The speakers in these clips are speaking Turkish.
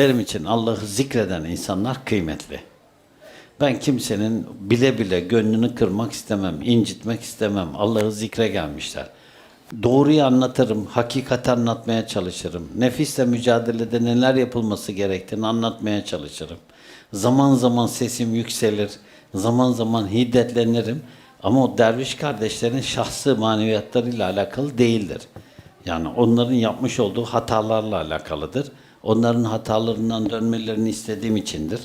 Benim için Allah'ı zikreden insanlar kıymetli. Ben kimsenin bile bile gönlünü kırmak istemem, incitmek istemem. Allah'ı zikre gelmişler. Doğruyu anlatırım, hakikati anlatmaya çalışırım. Nefisle mücadelede neler yapılması gerektiğini anlatmaya çalışırım. Zaman zaman sesim yükselir, zaman zaman hiddetlenirim. Ama o derviş kardeşlerin şahsı maneviyatlarıyla alakalı değildir. Yani onların yapmış olduğu hatalarla alakalıdır. Onların hatalarından dönmelerini istediğim içindir.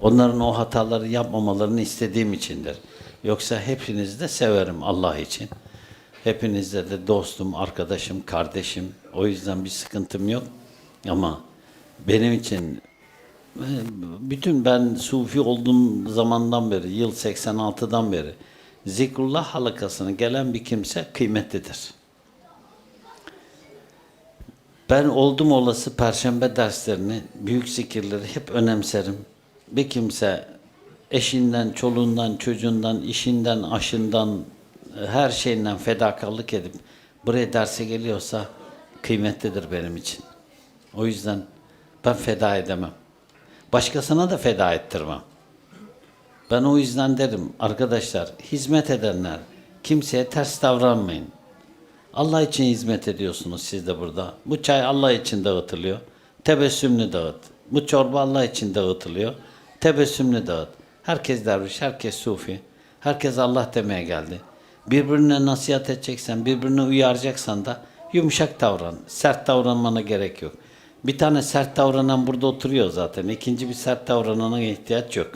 Onların o hataları yapmamalarını istediğim içindir. Yoksa hepinizi de severim Allah için. Hepinizle de dostum, arkadaşım, kardeşim. O yüzden bir sıkıntım yok. Ama benim için e, bütün ben sufi olduğum zamandan beri, yıl 86'dan beri zikrullah halakasına gelen bir kimse kıymetlidir. Ben oldum olası perşembe derslerini, büyük zikirleri hep önemserim. Bir kimse eşinden, çoluğundan, çocuğundan, işinden, aşından, e, her şeyinden fedakarlık edip buraya derse geliyorsa kıymetlidir benim için. O yüzden ben feda edemem. Başkasına da feda ettirmem. Ben o yüzden derim arkadaşlar hizmet edenler kimseye ters davranmayın. Allah için hizmet ediyorsunuz siz de burada. Bu çay Allah için dağıtılıyor. Tebessümlü dağıt. Bu çorba Allah için dağıtılıyor. Tebessümlü dağıt. Herkes derviş, herkes sufi. Herkes Allah demeye geldi. Birbirine nasihat edeceksen, birbirine uyaracaksan da yumuşak davran. Sert davranmana gerek yok. Bir tane sert davranan burada oturuyor zaten. İkinci bir sert davranana ihtiyaç yok.